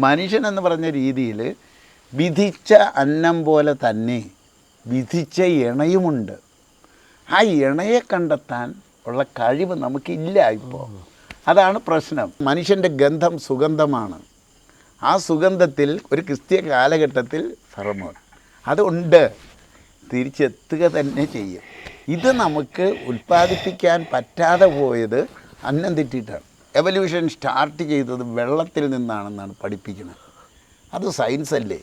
മനുഷ്യൻ എന്ന് പറഞ്ഞ രീതിയിൽ വിധിച്ച അന്നം പോലെ തന്നെ വിധിച്ച ഇണയുമുണ്ട്. ആ ഇണയെ കണ്ടെത്താൻ ഉള്ള കഴിവ് നമുക്കില്ല ഇപ്പോൾ അതാണ് പ്രശ്നം. മനുഷ്യന്റെ ഗന്ധം സുഗന്ധമാണ്. ആ സുഗന്ധത്തിൽ ഒരു ക്രിസ്തീയ കാലഘട്ടത്തിൽ ഫെറമോൺ. അതുണ്ട് തിരിച്ചെത്തുക തന്നെ ചെയ്യും. ഇത് നമുക്ക് ഉൽപ്പാദിപ്പിക്കാൻ പറ്റാതെ പോയത് അന്നം തെറ്റിയിട്ടാണ്. എവല്യൂഷൻ സ്റ്റാർട്ട് ചെയ്തത് വെള്ളത്തിൽ നിന്നാണെന്നാണ് പഠിപ്പിക്കുന്നത്. അത് സയൻസ് അല്ലേ?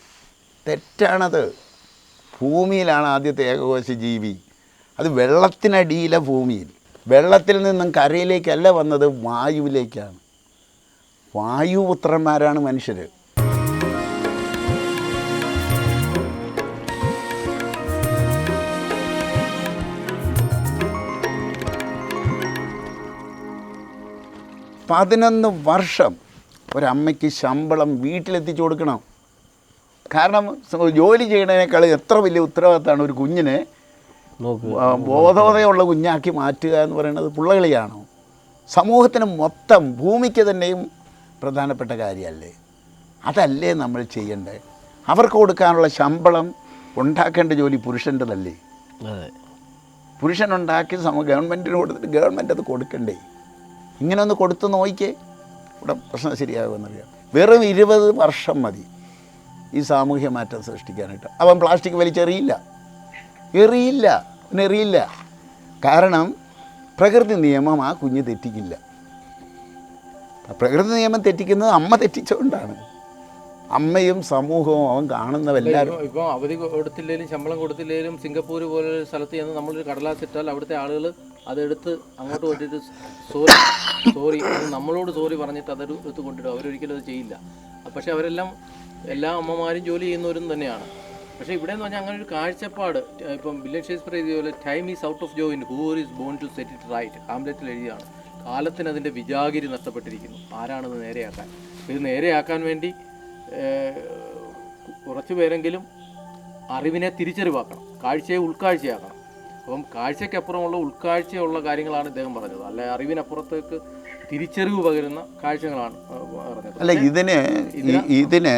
തെറ്റാണത്. ഭൂമിയിലാണ് ആദ്യത്തെ ഏകകോശ ജീവി. അത് വെള്ളത്തിനടിയിലെ ഭൂമിയിൽ. വെള്ളത്തിൽ നിന്നും കരയിലേക്കല്ല വന്നത് വായുവിലേക്കാണ്. വായുപുത്രന്മാരാണ് മനുഷ്യർ പതിനൊന്ന് വർഷം ഒരമ്മയ്ക്ക് ശമ്പളം വീട്ടിലെത്തിച്ചു കൊടുക്കണം. കാരണം ജോലി ചെയ്യണതിനേക്കാൾ എത്ര വലിയ ഉത്തരവാദിത്തമാണ് ഒരു കുഞ്ഞിനെ ബോധോദയമുള്ള കുഞ്ഞാക്കി മാറ്റുക എന്ന് പറയുന്നത് പുള്ളകളിയാണോ? സമൂഹത്തിന് മൊത്തം ഭൂമിക്ക് തന്നെയും പ്രധാനപ്പെട്ട കാര്യമല്ലേ? അതല്ലേ നമ്മൾ ചെയ്യേണ്ടത് അവർക്ക് കൊടുക്കാനുള്ള ശമ്പളം ഉണ്ടാക്കേണ്ട ജോലി പുരുഷന്റെതല്ലേ? പുരുഷനുണ്ടാക്കി സമ ഗവൺമെന്റിന് കൊടുത്തിട്ട് ഗവൺമെന്റ് അത് കൊടുക്കണ്ടേ? ഇങ്ങനെ ഒന്ന് കൊടുത്ത് നോക്കിക്കേ ഇവിടെ പ്രശ്നം ശരിയാകുമെന്നറിയാം. വെറും ഇരുപത് വർഷം മതി ഈ സാമൂഹ്യ മാറ്റം സൃഷ്ടിക്കാനായിട്ട്. അവൻ പ്ലാസ്റ്റിക് വലിച്ചെറിയില്ല. എറിയില്ല. അവൻ എറിയില്ല. കാരണം പ്രകൃതി നിയമം ആ കുഞ്ഞ് തെറ്റിക്കില്ല. പ്രകൃതി നിയമം തെറ്റിക്കുന്നത് അമ്മ തെറ്റിച്ചുകൊണ്ടാണ് അമ്മയും സമൂഹവും അവൻ കാണുന്നവെല്ലാവരും. ഇപ്പൊ- ഇപ്പൊ അവധി കൊടുത്തില്ലെങ്കിലും ശമ്പളം കൊടുത്തില്ലെങ്കിലും സിംഗപ്പൂർ പോലെ സ്ഥലത്ത് ചെന്ന് നമ്മളൊരു കടലാസ് ഇട്ടാൽ അവിടുത്തെ ആളുകൾ അതെടുത്ത് അങ്ങോട്ട് കൊണ്ടിട്ട് സോറി സോറി നമ്മളോട് സോറി പറഞ്ഞിട്ട് അതൊരു എടുത്ത് കൊണ്ടിടും. അവരൊരിക്കലും അത് ചെയ്യില്ല. പക്ഷെ അവരെല്ലാം എല്ലാ അമ്മമാരും ജോലി ചെയ്യുന്നവരും തന്നെയാണ്. പക്ഷേ ഇവിടെ എന്ന് പറഞ്ഞാൽ അങ്ങനെ ഒരു കാഴ്ചപ്പാട് ഇപ്പം വില്യം ഷേക്സ്പിയർ എഴുതിയ പോലെ time is out of joint who are is born to set it right ഹാംലെറ്റിൽ എഴുതിയാണ് കാലത്തിന് അതിന്റെ വിജാഗിരി നഷ്ടപ്പെട്ടിരിക്കുന്നു. ആരാണത് നേരെയാക്കാൻ? ഇത് നേരെയാക്കാൻ വേണ്ടി കുറച്ച് പേരെങ്കിലും അറിവിനെ തിരിച്ചറിവാക്കണം കാഴ്ചയെ ഉൾക്കാഴ്ചയാക്കണം. അപ്പം കാഴ്ചയ്ക്കപ്പുറമുള്ള ഉൾക്കാഴ്ചയുള്ള കാര്യങ്ങളാണ് ഇദ്ദേഹം പറഞ്ഞത്. അല്ലെ അറിവിനപ്പുറത്തേക്ക് തിരിച്ചറിവ് പകരുന്ന കാഴ്ചകളാണ് പറഞ്ഞത്. അല്ല ഇതിന് ഇതിന്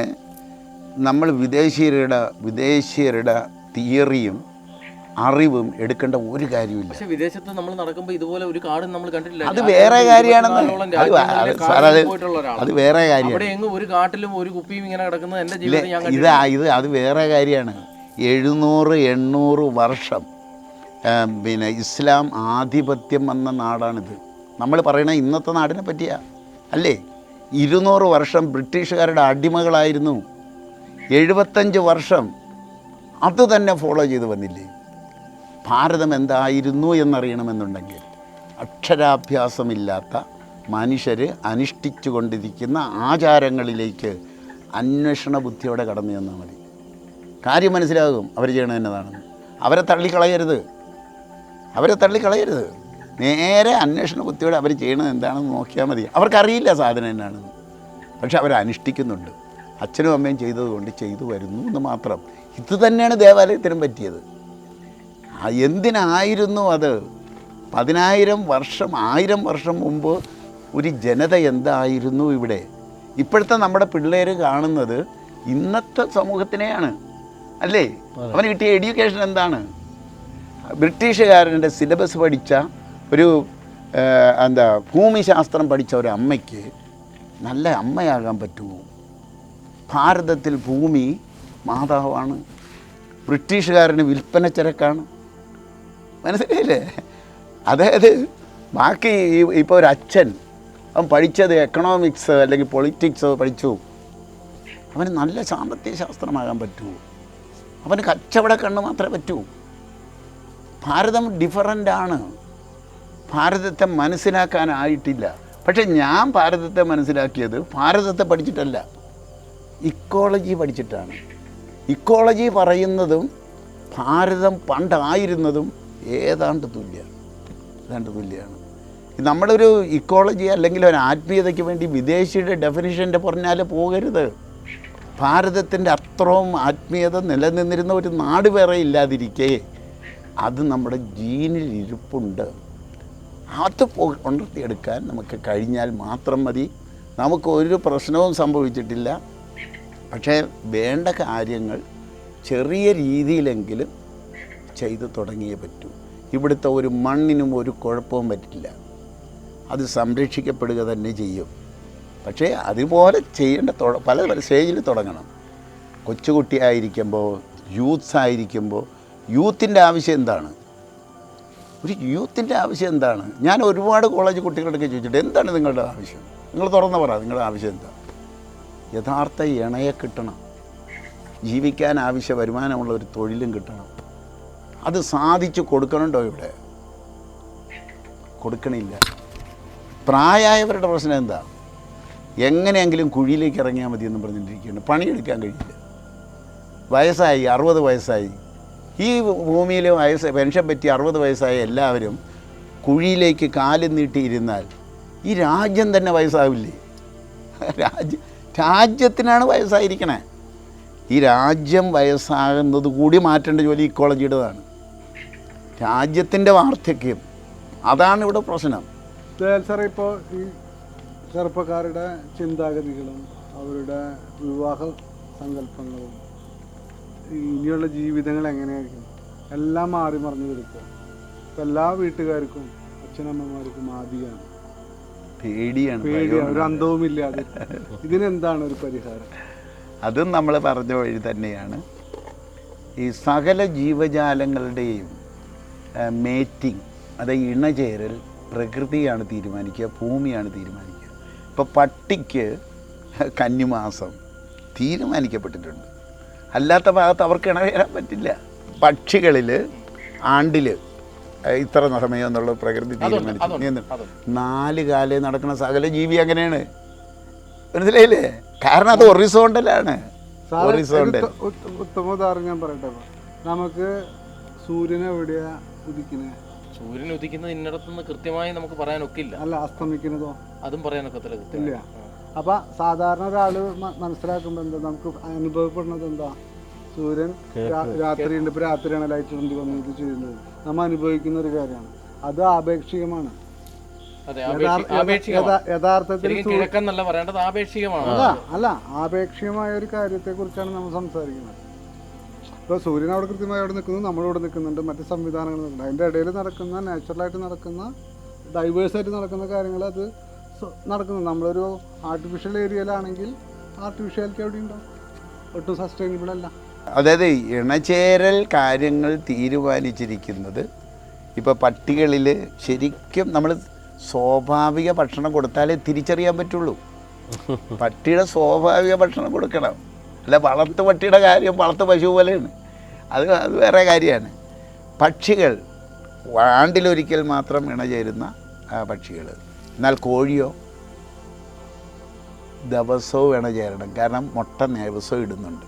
നമ്മൾ വിദേശീയരുടെ വിദേശീയരുടെ തിയറിയും അറിവും എടുക്കേണ്ട ഒരു കാര്യമില്ല പക്ഷെ വിദേശത്ത് നമ്മൾ നടക്കുമ്പോൾ ഇതുപോലെ ഒരു കാടും നമ്മൾ കണ്ടിട്ടില്ല. അത് വേറെ കാര്യമാണെന്ന് അത് വേറെ കാര്യമാണ്. ഒരു കാട്ടിലും ഒരു കുപ്പിയും ഇങ്ങനെ കിടക്കുന്നത് എന്റെ ജീവിതം ജീവിതത്തിൽ ഇത് ഇത് അത് വേറെ കാര്യമാണ്. എഴുന്നൂറ് എണ്ണൂറ് വർഷം പിന്നെ ഇസ്ലാം ആധിപത്യം വന്ന നാടാണിത്. നമ്മൾ പറയണ ഇന്നത്തെ നാടിനെ പറ്റിയാ. അല്ലേ? ഇരുന്നൂറ് വർഷം ബ്രിട്ടീഷുകാരുടെ അടിമകളായിരുന്നു. എഴുപത്തഞ്ച് വർഷം അത് തന്നെ ഫോളോ ചെയ്ത് വന്നില്ലേ? ഭാരതം എന്തായിരുന്നു എന്നറിയണമെന്നുണ്ടെങ്കിൽ അക്ഷരാഭ്യാസമില്ലാത്ത മനുഷ്യർ അനുഷ്ഠിച്ചു കൊണ്ടിരിക്കുന്ന ആചാരങ്ങളിലേക്ക് അന്വേഷണ ബുദ്ധിയോടെ കടന്നു ചെന്നാൽ മതി. കാര്യം മനസ്സിലാകും. അവർ ചെയ്യണത് എന്നതാണെന്ന് അവരെ തള്ളിക്കളയരുത്. അവരെ തള്ളിക്കളയരുത്. നേരെ അന്വേഷണ ബുദ്ധിയോടെ അവർ ചെയ്യണത് എന്താണെന്ന് നോക്കിയാൽ മതി. അവർക്കറിയില്ല സാധനം എന്നാണെന്ന് പക്ഷെ അവരനുഷ്ഠിക്കുന്നുണ്ട് അച്ഛനും അമ്മയും ചെയ്തതുകൊണ്ട് ചെയ്തു വരുന്നു എന്ന് മാത്രം. ഇത് തന്നെയാണ് ദേവാലയത്തിനും പറ്റിയത്. ആ എന്തിനായിരുന്നു അത്? പതിനായിരം വർഷം ആയിരം വർഷം മുമ്പ് ഒരു ജനത എന്തായിരുന്നു ഇവിടെ? ഇപ്പോഴത്തെ നമ്മുടെ പിള്ളേർ കാണുന്നത് ഇന്നത്തെ സമൂഹത്തിനെയാണ്. അല്ലേ? അവന് കിട്ടിയ എഡ്യൂക്കേഷൻ എന്താണ്? ബ്രിട്ടീഷുകാരന്റെ സിലബസ് പഠിച്ച ഒരു എന്താ ഭൂമിശാസ്ത്രം പഠിച്ച ഒരു അമ്മയ്ക്ക് നല്ല അമ്മയാകാൻ പറ്റുമോ? ഭാരതത്തിൽ ഭൂമി മാതാവാണ് ബ്രിട്ടീഷുകാരന് വിൽപ്പന ചരക്കാണ്. മനസ്സിലായില്ലേ? അതായത് ബാക്കി ഇപ്പോൾ ഒരു അച്ഛൻ അവൻ പഠിച്ചത് എക്കണോമിക്സ് അല്ലെങ്കിൽ പൊളിറ്റിക്സ് പഠിച്ചു. അവന് നല്ല സാമ്പത്തിക ശാസ്ത്രമാകാൻ പറ്റുമോ? അവന് കച്ചവട കണ്ണ് മാത്രമേ പറ്റൂ. ഭാരതം ഡിഫറന്റ് ആണ് ഭാരതത്തെ മനസ്സിലാക്കാനായിട്ടില്ല. പക്ഷെ ഞാൻ ഭാരതത്തെ മനസ്സിലാക്കിയത് ഭാരതത്തെ പഠിച്ചിട്ടല്ല. ഇക്കോളജി പഠിച്ചിട്ടാണ്. ഇക്കോളജി പറയുന്നതും ഭാരതം പണ്ടായിരുന്നതും ഏതാണ്ട് തുല്യമാണ് ഏതാണ്ട് തുല്യമാണ് നമ്മളൊരു ഇക്കോളജി അല്ലെങ്കിൽ ഒരു ആത്മീയതയ്ക്ക് വേണ്ടി വിദേശിയുടെ ഡെഫിനിഷന്റെ പറഞ്ഞാൽ പോകരുത്. ഭാരതത്തിന്റെ അത്രയും ആത്മീയത നിലനിന്നിരുന്ന ഒരു നാട് വേറെ ഇല്ലാതിരിക്കെ. അത് നമ്മുടെ ജീനിൽ ഇരിപ്പുണ്ട്. അത് ഉണർത്തിയെടുക്കാൻ നമുക്ക് കഴിഞ്ഞാൽ മാത്രം മതി. നമുക്ക് ഒരു പ്രശ്നവും സംഭവിച്ചിട്ടില്ല. പക്ഷേ വേണ്ട കാര്യങ്ങൾ ചെറിയ രീതിയിലെങ്കിലും ചെയ്തു തുടങ്ങിയേ പറ്റൂ. ഇവിടുത്തെ ഒരു മണ്ണിനും ഒരു കുഴപ്പവും പറ്റില്ല. അത് സംരക്ഷിക്കപ്പെടുക തന്നെ ചെയ്യും. പക്ഷേ അതുപോലെ ചെയ്യേണ്ട പല പല സ്റ്റേജിൽ തുടങ്ങണം. കൊച്ചുകുട്ടിയായിരിക്കുമ്പോൾ യൂത്ത്സ് ആയിരിക്കുമ്പോൾ യൂത്തിന്റെ ആവശ്യം എന്താണ്? ഒരു യൂത്തിന്റെ ആവശ്യം എന്താണ്? ഞാൻ ഒരുപാട് കോളേജ് കുട്ടികളൊക്കെ ചോദിച്ചിട്ട് എന്താണ് നിങ്ങളുടെ ആവശ്യം? നിങ്ങൾ തുറന്ന് പറ നിങ്ങളുടെ ആവശ്യം എന്താ? യഥാർത്ഥ ഇണയെ കിട്ടണം. ജീവിക്കാൻ ആവശ്യ വരുമാനമുള്ള ഒരു തൊഴിലും കിട്ടണം. അത് സാധിച്ചു കൊടുക്കണുണ്ടോ ഇവിടെ? കൊടുക്കണില്ല. പ്രായമായവരുടെ പ്രശ്നം എന്താ? എങ്ങനെയെങ്കിലും കുഴിയിലേക്ക് ഇറങ്ങിയാൽ മതി എന്ന് പറഞ്ഞിട്ടിരിക്കുകയാണ് പണിയെടുക്കാൻ കഴിയില്ല. വയസ്സായി അറുപത് വയസ്സായി. ഈ ഭൂമിയിൽ വയസ്സ് പെൻഷൻ പറ്റി അറുപത് വയസ്സായ എല്ലാവരും കുഴിയിലേക്ക് കാലും നീട്ടിയിരുന്നാൽ ഈ രാജ്യം തന്നെ വയസ്സാവില്ലേ? രാജ്യ രാജ്യത്തിനാണ് വയസ്സായിരിക്കണേ. ഈ രാജ്യം വയസ്സാകുന്നത് കൂടി മാറ്റേണ്ട ജോലി ഇക്കോളജിയുടേതാണ്. രാജ്യത്തിന്റെ വാർദ്ധക്യം അതാണ് ഇവിടെ പ്രശ്നം. സാർ ഇപ്പോൾ ഈ ചെറുപ്പക്കാരുടെ ചിന്താഗതികളും അവരുടെ വിവാഹ സങ്കല്പങ്ങളും ഇനിയുള്ള ജീവിതങ്ങൾ എങ്ങനെയായിരിക്കും? എല്ലാം മാറി മറിഞ്ഞു കൊടുക്കുക. ഇപ്പം എല്ലാ വീട്ടുകാർക്കും അച്ഛനമ്മമാർക്കും ആദിയാണ്. പേടിയാണ് പേടിയാണ്. ഒരു അന്തവും ഇല്ലാതെ ഇതിനെന്താണ് ഒരു പരിഹാരം? അതും നമ്മൾ പറഞ്ഞ വഴി തന്നെയാണ്. ഈ സകല ജീവജാലങ്ങളുടെയും മേറ്റിംഗ് അതായത് ഇണചേരൽ പ്രകൃതിയാണ് തീരുമാനിക്കുക ഭൂമിയാണ് തീരുമാനിക്കുക. ഇപ്പോൾ പട്ടിക്ക് കന്നിമാസം തീരുമാനിക്കപ്പെട്ടിട്ടുണ്ട്. അല്ലാത്ത ഭാഗത്ത് അവർക്ക് ഇണവേരാൻ പറ്റില്ല. പക്ഷികളിൽ ആണ്ടിൽ ഇത്ര സമയം എന്നുള്ള പ്രകൃതി തീരുമാനിച്ചു. നാല് കാലേ നടക്കുന്ന സകല ജീവി അങ്ങനെയാണ്. മനസ്സിലായില്ലേ? കാരണം അത് ഒറിസോണ്ടലാണ്. ഒറിസോണ്ടൽ ഉത്തമ ഉദാഹരണം ഞാൻ പറയട്ടെ നമുക്ക് സൂര്യൻ എവിടെയാ ഉദിക്കുന്നത് സൂര്യൻ ഉദിക്കുന്നത് ഇന്നിടത്തുനിന്ന് കൃത്യമായി നമുക്ക് പറയാൻ ഒക്കില്ല അല്ല അസ്തമിക്കുന്നതോ? അതും പറയാനൊക്കത്തില്ല. ഇല്ല. അപ്പൊ സാധാരണ ഒരാൾ മ- മനസ്സിലാക്കുമ്പോ എന്താ? നമുക്ക് അനുഭവപ്പെടുന്നത് എന്താ? സൂര്യൻ രാത്രി ഉണ്ട് ഇപ്പൊ രാത്രിയാണ് ലൈറ്റ് ഉണ്ട് വന്നിട്ട് ഇത് ചെയ്യുന്നത്. നമ്മൾ അനുഭവിക്കുന്ന ഒരു കാര്യമാണ്. അത് ആപേക്ഷികമാണ്. യഥാർത്ഥത്തിൽ അല്ല അല്ല ആപേക്ഷികമായ ഒരു കാര്യത്തെ കുറിച്ചാണ് നമ്മൾ സംസാരിക്കുന്നത്. ഇപ്പോൾ സൂര്യൻ അവിടെ കൃത്യമായി അവിടെ നിൽക്കുന്നു നമ്മളിവിടെ നിൽക്കുന്നുണ്ട്. മറ്റു സംവിധാനങ്ങൾ നിൽക്കുന്നുണ്ട് അതിന്റെ ഇടയിൽ നടക്കുന്ന നാച്ചുറലായിട്ട് നടക്കുന്ന ഡൈവേഴ്സായിട്ട് നടക്കുന്ന കാര്യങ്ങൾ അത് സ- നടക്കുന്നു നമ്മളൊരു ആർട്ടിഫിഷ്യൽ ഏരിയയിലാണെങ്കിൽ ആർട്ടിഫിഷ്യാലിറ്റി അവിടെ ഉണ്ടാവും ഒട്ടും സസ്റ്റൈനബിൾ അല്ല. അതായത് ഇണചേരൽ കാര്യങ്ങൾ തീരുമാനിച്ചിരിക്കുന്നത് ഇപ്പോൾ പട്ടികളിൽ ശരിക്കും നമ്മൾ സ്വാഭാവിക ഭക്ഷണം കൊടുത്താലേ തിരിച്ചറിയാൻ പറ്റുള്ളൂ. പട്ടിയുടെ സ്വാഭാവിക ഭക്ഷണം കൊടുക്കണം. അല്ല വളർത്തു പട്ടിയുടെ കാര്യം വളർത്തു പശു പോലെയാണ്. അത് അത് വേറെ കാര്യമാണ്. പക്ഷികൾ ആണ്ടിലൊരിക്കൽ മാത്രം ഇണചേരുന്ന പക്ഷികൾ എന്നാൽ കോഴിയോ ദിവസവും വേണം ചേരണം. കാരണം മുട്ട ദിവസവും ഇടുന്നുണ്ട്.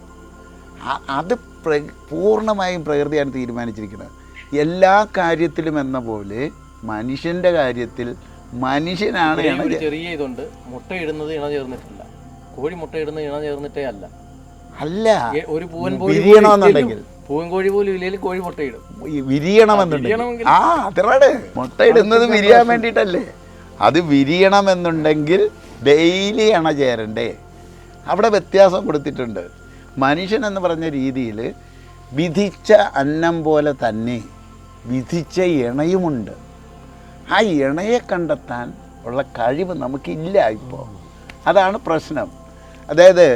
അത് പ്ര പൂർണമായും പ്രകൃതിയാണ് തീരുമാനിച്ചിരിക്കുന്നത്. എല്ലാ കാര്യത്തിലും എന്ന പോലെ മനുഷ്യന്റെ കാര്യത്തിൽ മനുഷ്യനാണ് ചെറിയ ഇതുണ്ട്. മുട്ടയിടുന്നത് ഇണ ചേർന്നിട്ടില്ല. കോഴി മുട്ട മുട്ടയിടുന്നത് ഇണ ചേർന്നിട്ടേ അല്ല. അല്ല. ഒരു പൂവൻ വിരിയണമെന്നുണ്ടെങ്കിൽ പൂവൻ കോഴി പോലും ഇല്ലെങ്കിൽ കോഴി മുട്ടയിടും വിരിയണമെന്നുണ്ടെങ്കിൽ ആ അതാണ് മുട്ടയിടുന്നത് വിരിയാൻ വേണ്ടിയിട്ടല്ലേ? അത് വിരിയണമെന്നുണ്ടെങ്കിൽ ഡെയിലി അണ ചേരണ്ടേ. അവിടെ വ്യത്യാസം കൊടുത്തിട്ടുണ്ട്. മനുഷ്യൻ എന്ന് പറഞ്ഞ രീതിയിൽ വിധിച്ച അന്നം പോലെ തന്നെ വിധിച്ച ഇണയുമുണ്ട്. ആ ഇണയെ കണ്ടെത്താൻ ഉള്ള കഴിവ് നമുക്കില്ല ഇപ്പോൾ അതാണ് പ്രശ്നം. അതായത്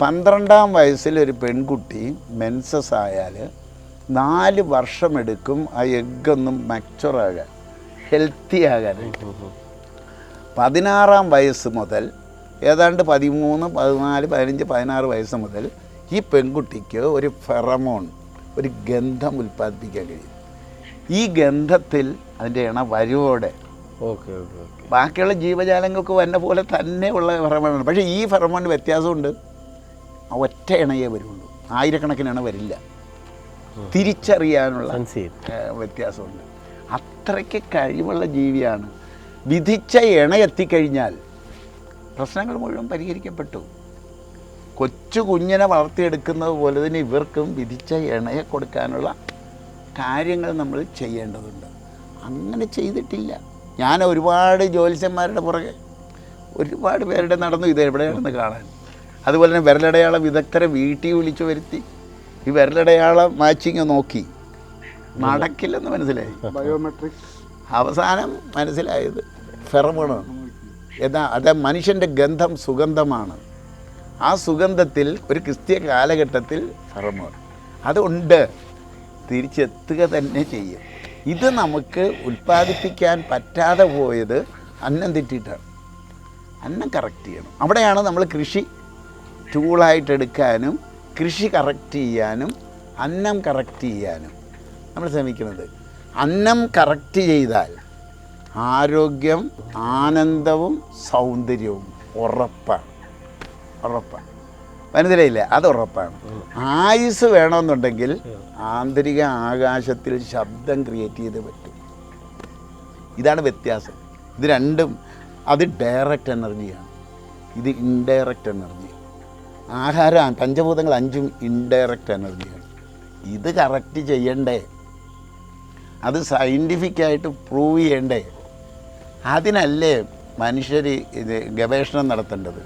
പന്ത്രണ്ടാം വയസ്സിൽ ഒരു പെൺകുട്ടി മെൻസസ് ആയാൽ നാല് വർഷമെടുക്കും ആ എഗ്ഗൊന്നും മച്ചുറാകാൻ ഹെൽത്തി ആകാനായിട്ട്. പതിനാറാം വയസ്സ് മുതൽ ഏതാണ്ട് പതിമൂന്ന് പതിനാല് പതിനഞ്ച് പതിനാറ് വയസ്സ് മുതൽ ഈ പെൺകുട്ടിക്ക് ഒരു ഫെറമോൺ ഒരു ഗന്ധം ഉൽപ്പാദിപ്പിക്കാൻ കഴിയും. ഈ ഗന്ധത്തിൽ അതിന്റെ ഇണ വരുവോടെ. ഓക്കെ ഓക്കെ ബാക്കിയുള്ള ജീവജാലങ്ങൾക്ക് വന്ന പോലെ തന്നെ ഉള്ള ഫെറമോണാണ് പക്ഷേ ഈ ഫെറമോണിന് വ്യത്യാസമുണ്ട്. ഒറ്റ ഇണയെ വരുള്ളൂ ആയിരക്കണക്കിന് ഇണ വരില്ല തിരിച്ചറിയാനുള്ള വ്യത്യാസമുണ്ട്. അത്രയ്ക്ക് കഴിവുള്ള ജീവിയാണ് വിധിച്ച എണ എത്തിക്കഴിഞ്ഞാൽ പ്രശ്നങ്ങൾ മുഴുവൻ പരിഹരിക്കപ്പെട്ടു. കൊച്ചു കുഞ്ഞിനെ വളർത്തിയെടുക്കുന്നത് പോലെ തന്നെ ഇവർക്കും വിധിച്ച ഇണയെ കൊടുക്കാനുള്ള കാര്യങ്ങൾ നമ്മൾ ചെയ്യേണ്ടതുണ്ട്. അങ്ങനെ ചെയ്തിട്ടില്ല. ഞാൻ ഒരുപാട് ജ്യോത്സ്യന്മാരുടെ പുറകെ ഒരുപാട് പേരുടെ നടന്നു ഇത് എവിടെയാണെന്ന് കാണാൻ. അതുപോലെ തന്നെ വിരലടയാള വിദഗ്ധരെ വീട്ടിൽ വിളിച്ചു വരുത്തി. ഈ വിരലടയാള മാച്ചിങ് നോക്കി. നടക്കില്ലെന്ന് മനസ്സിലായി. ബയോമെട്രിക്സ്. അവസാനം മനസ്സിലായത് ഫെറമോണാണ് എന്നാൽ അത് മനുഷ്യന്റെ ഗന്ധം സുഗന്ധമാണ്. ആ സുഗന്ധത്തിൽ ഒരു ക്രിസ്തീയ കാലഘട്ടത്തിൽ ഫെറമോൺ. അതുണ്ട്. തിരിച്ചെത്തുക തന്നെ ചെയ്യും. ഇത് നമുക്ക് ഉൽപ്പാദിപ്പിക്കാൻ പറ്റാതെ പോയത് അന്നം തെറ്റിയിട്ടാണ്. അന്നം കറക്റ്റ് ചെയ്യണം. അവിടെയാണ് നമ്മൾ കൃഷി ടൂളായിട്ടെടുക്കാനും കൃഷി കറക്റ്റ് ചെയ്യാനും അന്നം കറക്റ്റ് ചെയ്യാനും നമ്മൾ ശ്രമിക്കുന്നത്. അന്നം കറക്റ്റ് ചെയ്താൽ ആരോഗ്യം ആനന്ദവും സൗന്ദര്യവും ഉറപ്പാണ്. ഉറപ്പാണ്. മനസ്സിലായില്ലേ? അത് ഉറപ്പാണ്. ആയുസ് വേണമെന്നുണ്ടെങ്കിൽ ആന്തരിക ആകാശത്തിൽ ശബ്ദം ക്രിയേറ്റ് ചെയ്ത് പറ്റും. ഇതാണ് വ്യത്യാസം. ഇത് രണ്ടും അത് ഡയറക്റ്റ് എനർജിയാണ് ഇത് ഇൻഡയറക്റ്റ് എനർജി ആഹാരം പഞ്ചഭൂതങ്ങൾ അഞ്ചും ഇൻഡയറക്റ്റ് എനർജിയാണ് ഇത് കറക്റ്റ് ചെയ്യണ്ടേ? അത് സയന്റിഫിക്കായിട്ട് പ്രൂവ് ചെയ്യണ്ടേ? അതിനല്ലേ മനുഷ്യർ ഇത് ഗവേഷണം നടത്തേണ്ടത്?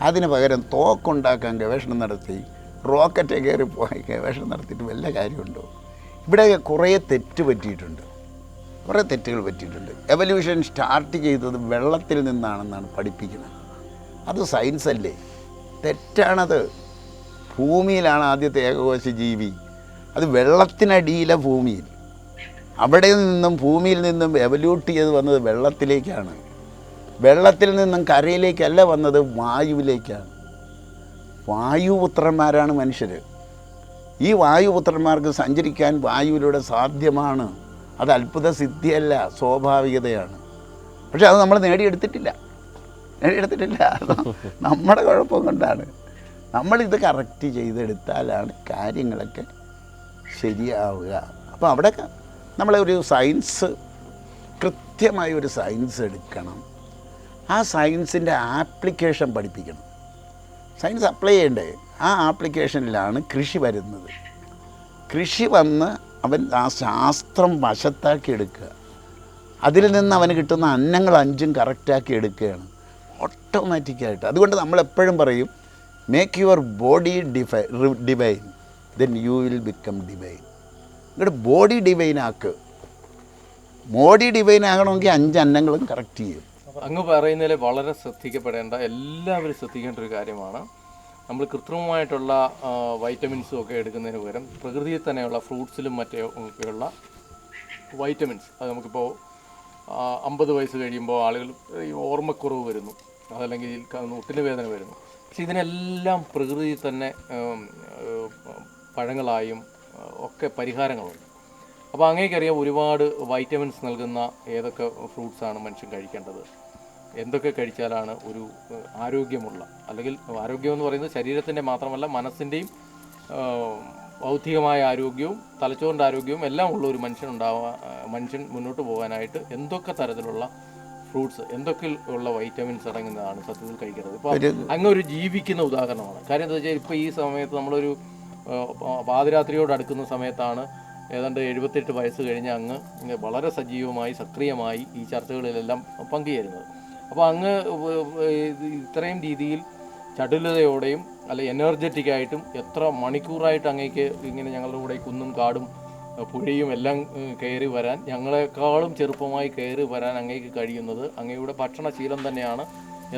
അതിന് പകരം തോക്കുണ്ടാക്കാൻ ഗവേഷണം നടത്തി റോക്കറ്റ് കയറി പോയി ഗവേഷണം നടത്തിയിട്ട് വല്ല കാര്യമുണ്ടോ? ഇവിടെ കുറേ തെറ്റ് പറ്റിയിട്ടുണ്ട്. കുറേ തെറ്റുകൾ പറ്റിയിട്ടുണ്ട്. എവല്യൂഷൻ സ്റ്റാർട്ട് ചെയ്തത് വെള്ളത്തിൽ നിന്നാണെന്നാണ് പഠിപ്പിക്കുന്നത്. അത് സയൻസ് അല്ലേ? തെറ്റാണത്. ഭൂമിയിലാണ് ആദ്യത്തെ ഏകകോശ ജീവി. അത് വെള്ളത്തിനടിയിലെ ഭൂമിയിൽ. അവിടെ നിന്നും ഭൂമിയിൽ നിന്നും എവല്യൂട്ട് ചെയ്ത് വന്നത് വെള്ളത്തിലേക്കാണ്. വെള്ളത്തിൽ നിന്നും കരയിലേക്കല്ല വന്നത് വായുവിലേക്കാണ്. വായുപുത്രന്മാരാണ് മനുഷ്യർ ഈ വായുപുത്രന്മാർക്ക് സഞ്ചരിക്കാൻ വായുവിലൂടെ സാധ്യമാണ്. അത് അത്ഭുത സിദ്ധിയല്ല സ്വാഭാവികതയാണ്. പക്ഷെ അത് നമ്മൾ നേടിയെടുത്തിട്ടില്ല. നേടിയെടുത്തിട്ടില്ല. നമ്മുടെ കുഴപ്പം കൊണ്ടാണ്. നമ്മളിത് കറക്റ്റ് ചെയ്തെടുത്താലാണ് കാര്യങ്ങളൊക്കെ ശരിയാവുക. അപ്പോൾ അവിടെ നമ്മളൊരു സയൻസ് കൃത്യമായ ഒരു സയൻസ് എടുക്കണം. ആ സയൻസിന്റെ ആപ്ലിക്കേഷൻ പഠിപ്പിക്കണം. സയൻസ് അപ്ലൈ ചെയ്യേണ്ടേ? ആ ആപ്ലിക്കേഷനിലാണ് കൃഷി വരുന്നത്. കൃഷി വന്ന് അവൻ ആ ശാസ്ത്രം വശത്താക്കി എടുക്കുക. അതിൽ നിന്ന് അവന് കിട്ടുന്ന അന്നങ്ങൾ അഞ്ചും കറക്റ്റാക്കി എടുക്കുകയാണ്. ഓട്ടോമാറ്റിക്കായിട്ട്. അതുകൊണ്ട് നമ്മൾ എപ്പോഴും പറയും make your body defy divine then you will become divine നിങ്ങളുടെ ബോഡി ഡിവൈൻ ആക്ക്. ബോഡി ഡിവൈൻ ആകണമെങ്കിൽ അഞ്ച് അന്നങ്ങളും കറക്റ്റ് ചെയ്യും. അങ്ങ് പറയുന്നതിൽ വളരെ ശ്രദ്ധിക്കപ്പെടേണ്ട എല്ലാവരും ശ്രദ്ധിക്കേണ്ട ഒരു കാര്യമാണ്. നമ്മൾ കൃത്രിമമായിട്ടുള്ള വൈറ്റമിൻസും ഒക്കെ എടുക്കുന്നതിന് പകരം പ്രകൃതിയിൽ തന്നെയുള്ള ഫ്രൂട്ട്സിലും മറ്റേ ഒക്കെയുള്ള വൈറ്റമിൻസ് അത് നമുക്കിപ്പോൾ അമ്പത് വയസ്സ് കഴിയുമ്പോൾ ആളുകൾ ഈ ഓർമ്മക്കുറവ് വരുന്നു. അതല്ലെങ്കിൽ ഒട്ടിന് വേദന വരുന്നു. പക്ഷെ ഇതിനെല്ലാം പ്രകൃതിയിൽ തന്നെ പഴങ്ങളായും ഒക്കെ പരിഹാരങ്ങളുണ്ട്. അപ്പോൾ അങ്ങേക്കറിയാം ഒരുപാട് വൈറ്റമിൻസ് നൽകുന്ന ഏതൊക്കെ ഫ്രൂട്ട്സാണ് മനുഷ്യൻ കഴിക്കേണ്ടത്. എന്തൊക്കെ കഴിച്ചാലാണ് ഒരു ആരോഗ്യമുള്ള അല്ലെങ്കിൽ ആരോഗ്യം എന്ന് പറയുന്നത് ശരീരത്തിന്റെ മാത്രമല്ല മനസ്സിന്റെയും ബൗദ്ധികമായ ആരോഗ്യവും തലച്ചോറിന്റെ ആരോഗ്യവും എല്ലാം ഉള്ള ഒരു മനുഷ്യൻ ഉണ്ടാവാൻ മനുഷ്യൻ മുന്നോട്ട് പോകാനായിട്ട് എന്തൊക്കെ തരത്തിലുള്ള ഫ്രൂട്ട്സ് എന്തൊക്കെ ഉള്ള വൈറ്റമിൻസ് അടങ്ങുന്നതാണ് സത്യത്തിൽ കഴിക്കുന്നത് ഇപ്പോൾ അങ്ങ് ഒരു ജീവിക്കുന്ന ഉദാഹരണമാണ്. കാര്യം എന്താ വെച്ചാൽ ഇപ്പോൾ ഈ സമയത്ത് നമ്മളൊരു പാതിരാത്രിയോട് അടുക്കുന്ന സമയത്താണ് ഏതാണ്ട് എഴുപത്തെട്ട് വയസ്സ് കഴിഞ്ഞ് അങ്ങ് വളരെ സജീവമായി സക്രിയമായി ഈ ചർച്ചകളിലെല്ലാം പങ്കുചേരുന്നത്. അപ്പോൾ അങ്ങ് ഇത്രയും രീതിയിൽ ചടുലതയോടെയും അല്ല എനർജറ്റിക് ആയിട്ടും എത്ര മണിക്കൂറായിട്ട് അങ്ങേക്ക് ഇങ്ങനെ ഞങ്ങളുടെ കൂടെ കുന്നും കാടും പുഴയും എല്ലാം കയറി വരാൻ ഞങ്ങളെക്കാളും ചെറുപ്പമായി കയറി വരാൻ അങ്ങേക്ക് കഴിയുന്നത് അങ്ങയുടെ ഭക്ഷണശീലം തന്നെയാണ്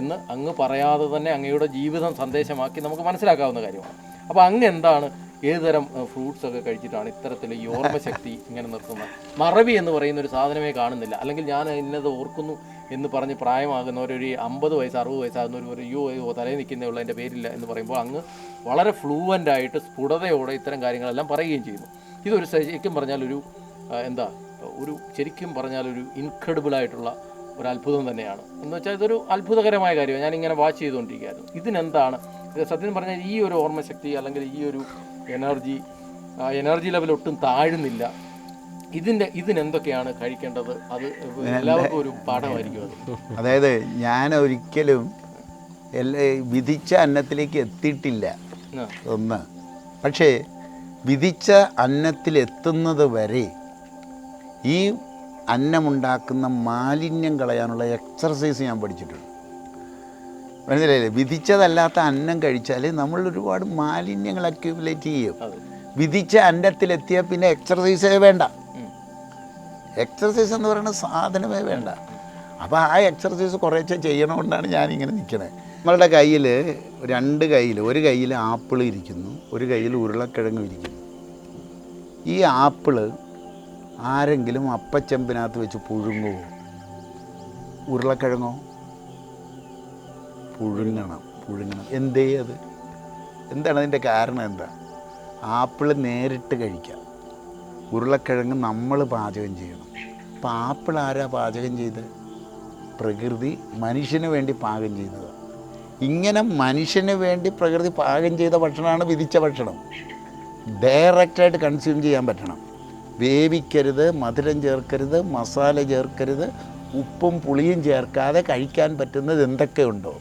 എന്ന് അങ്ങ് പറയാതെ തന്നെ അങ്ങയുടെ ജീവിതം സന്ദേശമാക്കി നമുക്ക് മനസ്സിലാക്കാവുന്ന കാര്യമാണ്. അപ്പോൾ അങ്ങ് എന്താണ്? ഏതുതരം ഫ്രൂട്ട്സ് ഒക്കെ കഴിച്ചിട്ടാണ് ഇത്തരത്തിൽ ഈ ഓർമ്മശക്തി ഇങ്ങനെ നിർത്തുന്നത്? മറവി എന്ന് പറയുന്ന ഒരു സാധനമേ കാണുന്നില്ല. അല്ലെങ്കിൽ ഞാൻ ഇന്നത് ഓർക്കുന്നു എന്ന് പറഞ്ഞ് പ്രായമാകുന്നവരൊരു അമ്പത് വയസ്സ് അറുപത് വയസ്സാകുന്നവർ ഒരു അയ്യോ അയ്യോ തലയിൽ നിൽക്കുന്നേ എന്റെ പേരില്ല എന്ന് പറയുമ്പോൾ അങ്ങ് വളരെ ഫ്ലൂവന്റ് ആയിട്ട് സ്ഫുടതയോടെ ഇത്തരം കാര്യങ്ങളെല്ലാം പറയുകയും ചെയ്യുന്നു. ഇതൊരു ശരിക്കും പറഞ്ഞാൽ ഒരു എന്താ ഒരു ശരിക്കും പറഞ്ഞാൽ ഒരു ഇൻക്രെഡിബിൾ ആയിട്ടുള്ള ഒരു അത്ഭുതം തന്നെയാണ്. എന്ന് വെച്ചാൽ ഇതൊരു അത്ഭുതകരമായ കാര്യമാണ്. ഞാനിങ്ങനെ വാച്ച് ചെയ്തുകൊണ്ടിരിക്കുകയായിരുന്നു. ഇതിനെന്താണ് ഇത് സത്യം പറഞ്ഞാൽ ഈ ഒരു ഓർമ്മശക്തി അല്ലെങ്കിൽ ഈ ഒരു എനർജി എനർജി ലെവൽ ഒട്ടും താഴുന്നില്ല. ഇതിന്റെ ഇതിനെന്തൊക്കെയാണ് കഴിക്കേണ്ടത്? അത് എല്ലാവർക്കും ഒരു പാഠമായിരിക്കും അത്. അതായത് ഞാൻ ഒരിക്കലും എല്ലാ വിധിച്ച അന്നത്തിലേക്ക് എത്തിയിട്ടില്ല. ഒന്ന്. പക്ഷേ വിധിച്ച അന്നത്തിലെത്തുന്നത് വരെ ഈ അന്നമുണ്ടാക്കുന്ന മാലിന്യം കളയാനുള്ള എക്സർസൈസ് ഞാൻ പഠിച്ചിട്ടുണ്ട്. മനസ്സിലായില്ലേ? വിധിച്ചതല്ലാത്ത അന്നം കഴിച്ചാൽ നമ്മൾ ഒരുപാട് മാലിന്യങ്ങൾ അക്യൂമുലേറ്റ് ചെയ്യും. വിധിച്ച അന്നത്തിലെത്തിയാൽ പിന്നെ എക്സർസൈസേ വേണ്ട. എക്സർസൈസ് എന്ന് പറയുന്ന സാധനമേ വേണ്ട. അപ്പോൾ ആ എക്സർസൈസ് കുറേശ്ശെ ചെയ്യണമെന്നാണ് ഞാനിങ്ങനെ നിൽക്കുന്നത് നമ്മളുടെ കയ്യിൽ രണ്ട് കയ്യിൽ ഒരു കയ്യിൽ ആപ്പിൾ ഇരിക്കുന്നു ഒരു കയ്യിൽ ഉരുളക്കിഴങ്ങും ഇരിക്കുന്നു. ഈ ആപ്പിൾ ആരെങ്കിലും അപ്പച്ചെമ്പിനകത്ത് വെച്ച് പുഴുങ്ങുമോ ഉരുളക്കിഴങ്ങോ? പുഴുങ്ങണം പുഴുങ്ങണം. എന്തേ അത്? എന്താണ് അതിന്റെ കാരണം എന്താ? ആപ്പിൾ നേരിട്ട് കഴിക്കാം. ഉരുളക്കിഴങ്ങ് നമ്മൾ പാചകം ചെയ്യണം. അപ്പം ആപ്പിൾ ആരാ പാചകം ചെയ്ത് പ്രകൃതി മനുഷ്യന് വേണ്ടി പാകം ചെയ്തതാണ് ഇങ്ങനെ മനുഷ്യന് വേണ്ടി പ്രകൃതി പാകം ചെയ്ത ഭക്ഷണമാണ് വിധിച്ച ഭക്ഷണം. ഡയറക്റ്റായിട്ട് കൺസ്യൂം ചെയ്യാൻ പറ്റണം. വേവിക്കരുത് മധുരം ചേർക്കരുത് മസാല ചേർക്കരുത് ഉപ്പും പുളിയും ചേർക്കാതെ കഴിക്കാൻ പറ്റുന്നത് എന്തൊക്കെയുണ്ടോ?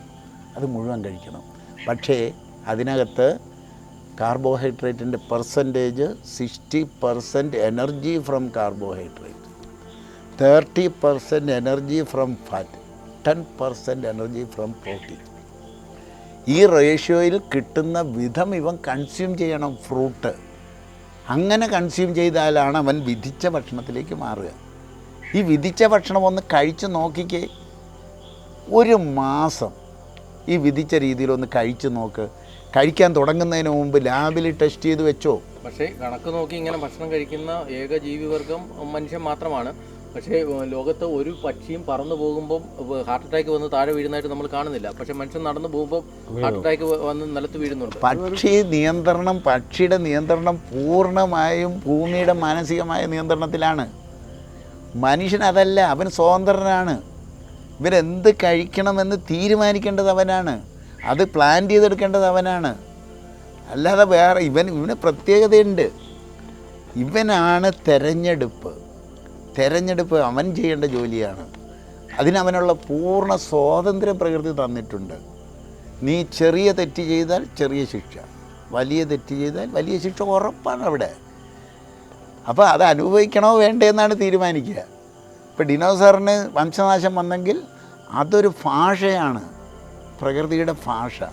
അത് മുഴുവൻ കഴിക്കണം. പക്ഷേ അതിനകത്ത് കാർബോഹൈഡ്രേറ്റിന്റെ percentage sixty percent energy from carbohydrate. Thirty percent energy from fat. Ten percent energy from protein. ഈ റേഷ്യോയിൽ കിട്ടുന്ന വിധം ഇവൻ കൺസ്യൂം ചെയ്യണം ഫ്രൂട്ട്. അങ്ങനെ കൺസ്യൂം ചെയ്താലാണ് അവൻ വിധിച്ച ഭക്ഷണത്തിലേക്ക് മാറുക. ഈ വിധിച്ച ഭക്ഷണം ഒന്ന് കഴിച്ച് നോക്കിക്കേ. ഒരു മാസം ഈ വിധിച്ച രീതിയിലൊന്ന് കഴിച്ച് നോക്ക്. കഴിക്കാൻ തുടങ്ങുന്നതിന് മുമ്പ് ലാബിൽ ടെസ്റ്റ് ചെയ്ത് വെച്ചോ. പക്ഷേ കണക്ക് നോക്കി ഇങ്ങനെ ഭക്ഷണം കഴിക്കുന്ന ഏക ജീവിവർഗം മനുഷ്യൻ മാത്രമാണ്. പക്ഷേ ലോകത്ത് ഒരു പക്ഷിയും പറന്നു പോകുമ്പോൾ ഹാർട്ട് അറ്റാക്ക് വന്ന് താഴെ വീഴുന്നതായിട്ട് നമ്മൾ കാണുന്നില്ല. പക്ഷെ മനുഷ്യൻ നടന്നു പോകുമ്പോൾ ഹാർട്ട് അറ്റാക്ക് വന്ന് നിലത്ത് വീഴുന്നുണ്ട്. പക്ഷി നിയന്ത്രണം പക്ഷിയുടെ നിയന്ത്രണം പൂർണമായും ഭൂമിയുടെ മാനസികമായ നിയന്ത്രണത്തിലാണ്. മനുഷ്യൻ അതല്ല അവൻ സ്വതന്ത്രനാണ്. ഇവരെന്ത് കഴിക്കണമെന്ന് തീരുമാനിക്കേണ്ടത് അവനാണ്. അത് പ്ലാൻ ചെയ്തെടുക്കേണ്ടത് അവനാണ്. അല്ലാതെ വേറെ ഇവൻ ഇവന് പ്രത്യേകതയുണ്ട്. ഇവനാണ് തെരഞ്ഞെടുപ്പ്. തെരഞ്ഞെടുപ്പ് അവൻ ചെയ്യേണ്ട ജോലിയാണ്. അതിനവനുള്ള പൂർണ സ്വാതന്ത്ര്യം പ്രകൃതി തന്നിട്ടുണ്ട്. നീ ചെറിയ തെറ്റ് ചെയ്താൽ ചെറിയ ശിക്ഷ. വലിയ തെറ്റ് ചെയ്താൽ വലിയ ശിക്ഷ ഉറപ്പാണ് അവിടെ. അപ്പോൾ അത് അനുഭവിക്കണോ വേണ്ടേ എന്നാണ് തീരുമാനിക്കുക. ഇപ്പോൾ ഡിനോസറിന് വംശനാശം വന്നെങ്കിൽ അതൊരു ഭാഷയാണ്. പ്രകൃതിയുടെ ഭാഷ.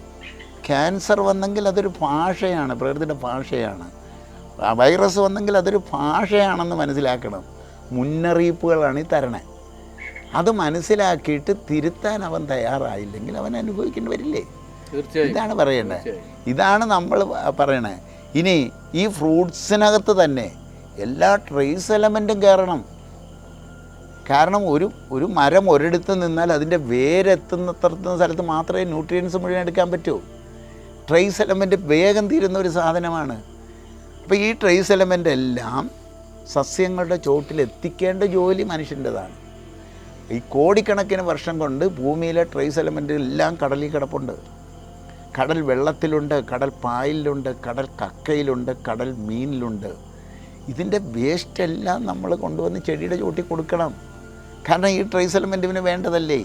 ക്യാൻസർ വന്നെങ്കിൽ അതൊരു ഭാഷയാണ്. പ്രകൃതിയുടെ ഭാഷയാണ്. വൈറസ് വന്നെങ്കിൽ അതൊരു ഭാഷയാണെന്ന് മനസ്സിലാക്കണം. മുന്നറിയിപ്പുകളാണ് ഈ തരണേ. അത് മനസ്സിലാക്കിയിട്ട് തിരുത്താൻ അവൻ തയ്യാറായില്ലെങ്കിൽ അവൻ അനുഭവിക്കേണ്ടി വരില്ലേ? തീർച്ചയായും. ഇതാണ് പറയേണ്ടത്. ഇതാണ് നമ്മൾ പറയണേ. ഇനി ഈ ഫ്രൂട്ട്സിനകത്ത് തന്നെ എല്ലാ ട്രേസ് എലമെന്റും കയറണം. കാരണം ഒരു ഒരു മരം ഒരിടത്ത് നിന്നാൽ അതിന്റെ വേരെത്തുന്ന തരത്തുന്ന സ്ഥലത്ത് മാത്രമേ ന്യൂട്രിയൻസ് മുഴുവൻ എടുക്കാൻ പറ്റൂ. ട്രേസ് എലമെന്റ് വേഗം തീരുന്ന ഒരു സാധനമാണ്. അപ്പോൾ ഈ ട്രേസ് എലമെന്റ് എല്ലാം സസ്യങ്ങളുടെ ചോട്ടിൽ എത്തിക്കേണ്ട ജോലി മനുഷ്യന്റെതാണ്. ഈ കോടിക്കണക്കിന് വർഷം കൊണ്ട് ഭൂമിയിലെ ട്രേസ് എലമെന്റ് എല്ലാം കടലിൽ കിടപ്പുണ്ട്. കടൽ വെള്ളത്തിലുണ്ട് കടൽ പായലിലുണ്ട് കടൽ കക്കയിലുണ്ട് കടൽ മീനിലുണ്ട്. ഇതിന്റെ വേസ്റ്റ് എല്ലാം നമ്മൾ കൊണ്ടുവന്ന് ചെടിയുടെ ചോട്ടിൽ കൊടുക്കണം. കാരണം ഈ ട്രേസ് എലമെന്റ് ഇവന് വേണ്ടതല്ലേ?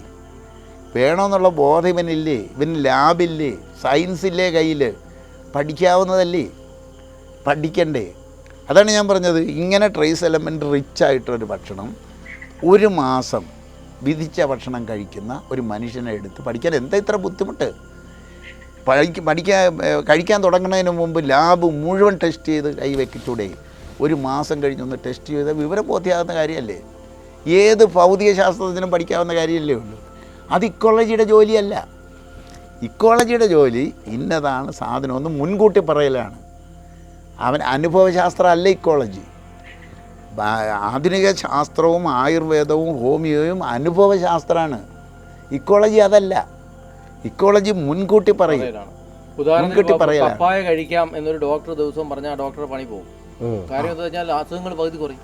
വേണമെന്നുള്ള ബോധം ഇവനില്ലേ? ഇവന് ലാബില്ലേ സയൻസ് ഇല്ലേ കയ്യിൽ പഠിക്കാവുന്നതല്ലേ? പഠിക്കണ്ടേ? അതാണ് ഞാൻ പറഞ്ഞത്. ഇങ്ങനെ ട്രേസ് എലമെന്റ് റിച്ച് ആയിട്ടൊരു ഭക്ഷണം ഒരു മാസം വിധിച്ച ഭക്ഷണം കഴിക്കുന്ന ഒരു മനുഷ്യനെ എടുത്ത് പഠിക്കാൻ എന്താ ഇത്ര ബുദ്ധിമുട്ട്? പഠിക്ക പഠിക്കാൻ കഴിക്കാൻ തുടങ്ങുന്നതിന് മുമ്പ് ലാബ് മുഴുവൻ ടെസ്റ്റ് ചെയ്ത് കൈ വെക്കിച്ചൂടെ? ഒരു മാസം കഴിഞ്ഞൊന്ന് ടെസ്റ്റ് ചെയ്ത് വിവരം ബോധ്യമാകുന്ന കാര്യമല്ലേ? ഏത് ഭൗതിക ശാസ്ത്രത്തിനും പഠിക്കാവുന്ന കാര്യമല്ലേ ഉള്ളൂ. അത് ഇക്കോളജിയുടെ ജോലിയല്ല. ഇക്കോളജിയുടെ ജോലി ഇന്നതാണ് സാധനം. ഒന്ന് മുൻകൂട്ടി പറയലാണ്. അവൻ അനുഭവശാസ്ത്രം അല്ല ഇക്കോളജി ആധുനിക ശാസ്ത്രവും ആയുർവേദവും ഹോമിയോയും അനുഭവശാസ്ത്രമാണ്. ഇക്കോളജി അതല്ല. ഇക്കോളജി മുൻകൂട്ടി പറയും. മുൻകൂട്ടി പറയലാണ്. പപ്പായ കഴിക്കാം എന്നൊരു ഡോക്ടർ ദിവസവും പറഞ്ഞാൽ ഡോക്ടർ പണി പോകും. കാര്യം എന്താ വെച്ചാൽ അസുഖങ്ങൾ പകുതി കുറയും.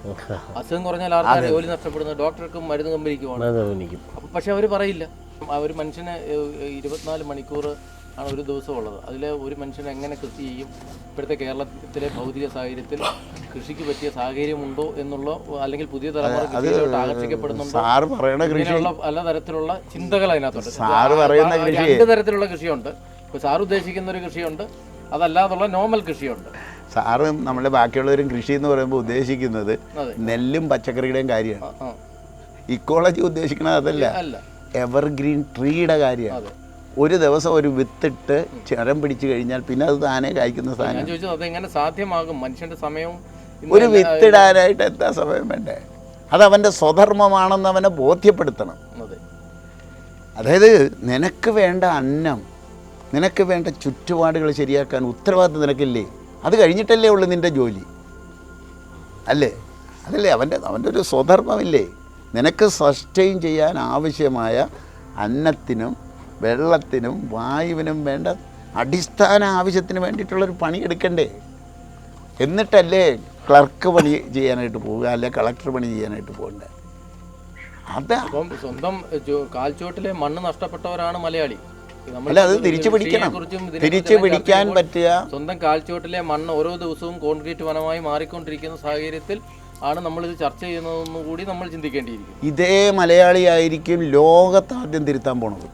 അസുഖം കുറഞ്ഞാൽ ആർക്കാണ് ജോലി നഷ്ടപ്പെടുന്നത്? ഡോക്ടർക്കും മരുന്ന് കമ്പനിക്കുമാണ് പക്ഷെ അവർ പറയില്ല. ആ ഒരു മനുഷ്യന് ഇരുപത്തിനാല് മണിക്കൂർ ആണ് ഒരു ദിവസം ഉള്ളത് അതിൽ ഒരു മനുഷ്യൻ എങ്ങനെ കൃഷി ചെയ്യും? ഇപ്പോഴത്തെ കേരളത്തിലെ ഭൗതിക സാഹചര്യത്തിൽ കൃഷിക്ക് പറ്റിയ സാഹചര്യമുണ്ടോ എന്നുള്ള അല്ലെങ്കിൽ പുതിയ തലമുറ കൃഷിയിലോട്ട് ആകർഷിക്കപ്പെടുന്നുണ്ടോ? സാറ് പറയണ കൃഷി ഇങ്ങനെയുള്ള പല തരത്തിലുള്ള ചിന്തകൾ അതിനകത്തുണ്ട്. രണ്ട് തരത്തിലുള്ള കൃഷിയുണ്ട്. ഇപ്പോൾ സാർ ഉദ്ദേശിക്കുന്ന ഒരു കൃഷിയുണ്ട്. അതല്ലാതുള്ള നോർമൽ കൃഷിയുണ്ട്. സാറ് നമ്മളെ ബാക്കിയുള്ളവരും കൃഷി എന്ന് പറയുമ്പോൾ ഉദ്ദേശിക്കുന്നത് നെല്ലും പച്ചക്കറിയുടെയും കാര്യമാണ്. ഇക്കോളജി ഉദ്ദേശിക്കുന്നത് അതല്ല. എവർഗ്രീൻ ട്രീയുടെ കാര്യമാണ്. ഒരു ദിവസം ഒരു വിത്തിട്ട് ചരം പിടിച്ചു കഴിഞ്ഞാൽ പിന്നെ അത് താനേ കായ്ക്കുന്ന സാധനം അതെങ്ങനെ സാധ്യമാകും? മനുഷ്യന്റെ സമയവും ഒരു വിത്തിടാനായിട്ട് എന്താ സമയം വേണ്ടേ? അത് അവന്റെ സ്വധർമ്മമാണെന്ന് അവനെ ബോധ്യപ്പെടുത്തണം. അതെ. അതായത് നിനക്ക് വേണ്ട അന്നം നിനക്ക് വേണ്ട ചുറ്റുപാടുകൾ ശരിയാക്കാൻ ഉത്തരവാദിത്വം നിനക്കില്ലേ? അത് കഴിഞ്ഞിട്ടല്ലേ ഉള്ളൂ നിന്റെ ജോലി. അല്ലേ? അതല്ലേ അവന്റെ അവന്റെ ഒരു സ്വധർമ്മമില്ലേ? നിനക്ക് സസ്റ്റെയിൻ ചെയ്യാൻ ആവശ്യമായ അന്നത്തിനും വെള്ളത്തിനും വായുവിനും വേണ്ട അടിസ്ഥാന ആവശ്യത്തിന് വേണ്ടിയിട്ടുള്ളൊരു പണി എടുക്കണ്ടേ? എന്നിട്ടല്ലേ ക്ലർക്ക് പണി ചെയ്യാനായിട്ട് പോവുക അല്ലെ കളക്ടർ പണി ചെയ്യാനായിട്ട് പോകണ്ടേ? അതാ. സ്വന്തം കാൽച്ചോട്ടിലെ മണ്ണ് നഷ്ടപ്പെട്ടവരാണ് മലയാളി. അല്ല അത് തിരിച്ചു പിടിക്കണം. തിരിച്ചു പിടിക്കാൻ പറ്റിയ സ്വന്തം കാൽച്ചുവട്ടിലെ മണ്ണ് ഓരോ ദിവസവും കോൺക്രീറ്റ് വനമായി മാറിക്കൊണ്ടിരിക്കുന്ന സാഹചര്യത്തിൽ ആണ് നമ്മൾ ഇത് ചർച്ച ചെയ്യുന്നതെന്ന് കൂടി നമ്മൾ ചിന്തിക്കേണ്ടിയിരിക്കും ഇതേ മലയാളിയായിരിക്കും ലോകത്ത് ആദ്യം തിരുത്താൻ പോണത്.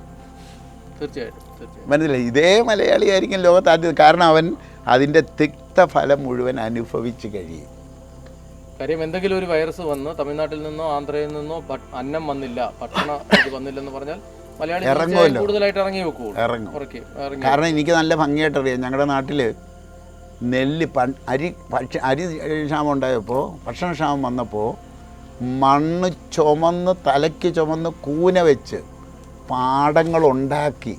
തീർച്ചയായിട്ടും മനസ്സിലായി? ഇതേ മലയാളിയായിരിക്കും ലോകത്ത് ആദ്യം കാരണം അവൻ അതിന്റെ അതിന്റെ തിക്തഫലം മുഴുവൻ അനുഭവിച്ചു കഴിയും. കാര്യം എന്തെങ്കിലും ഒരു വൈറസ് വന്ന് തമിഴ്നാട്ടിൽ നിന്നോ ആന്ധ്രയിൽ നിന്നോ അന്നം വന്നില്ല ഭക്ഷണം ഇത് വന്നില്ലെന്ന് പറഞ്ഞാൽ ഇറങ്ങുമല്ലോ. കൂടുതലായിട്ട് ഇറങ്ങി വെക്കുള്ളൂ. കാരണം എനിക്ക് നല്ല ഭംഗിയായിട്ട് അറിയാം ഞങ്ങളുടെ നാട്ടിൽ നെല്ല് പ അരി ഭക്ഷ അരി ക്ഷാമം ഉണ്ടായപ്പോൾ ഭക്ഷണ ക്ഷാമം വന്നപ്പോൾ മണ്ണ് ചുമന്ന് തലയ്ക്ക് ചുമന്ന് കൂന വെച്ച് പാടങ്ങളുണ്ടാക്കി